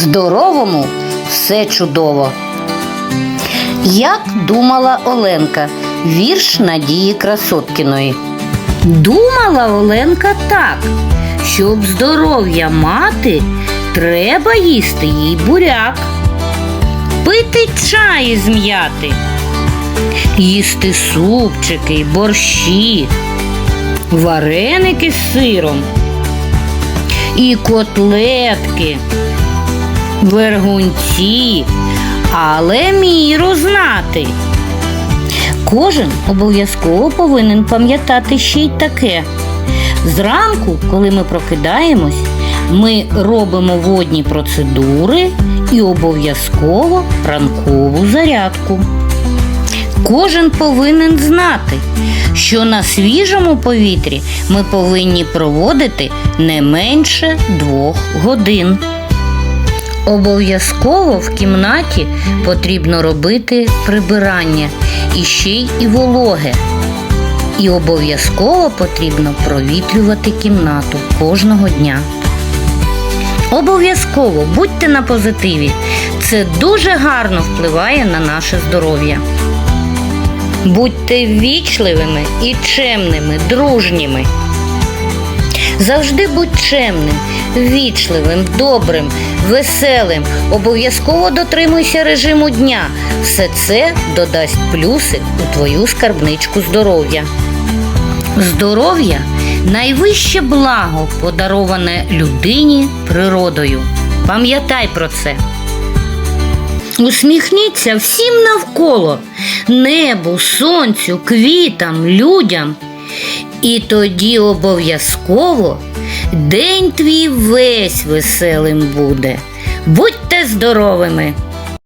Здоровому все чудово. Як думала Оленка, вірш Надії Красоткіної. Думала Оленка так, щоб здоров'я мати, треба їсти їй буряк, пити чай з м'яти, їсти супчики, борщі, вареники з сиром і котлетки, вергунці, але міру знати. Кожен обов'язково повинен пам'ятати ще й таке. Зранку, коли ми прокидаємось, ми робимо водні процедури і обов'язково ранкову зарядку. Кожен повинен знати, що на свіжому повітрі ми повинні проводити не менше двох годин. Обов'язково в кімнаті потрібно робити прибирання і ще й і вологе. І обов'язково потрібно провітрювати кімнату кожного дня. Обов'язково будьте на позитиві. Це дуже гарно впливає на наше здоров'я. Будьте ввічливими і чемними, дружніми. Завжди будь чемним, ввічливим, добрим, веселим. Обов'язково дотримуйся режиму дня. Все це додасть плюси у твою скарбничку здоров'я. Здоров'я найвище благо, подароване людині природою. Пам'ятай про це. Усміхніться всім навколо небу, сонцю, квітам, людям. І тоді обов'язково день твій весь веселим буде. Будьте здоровими!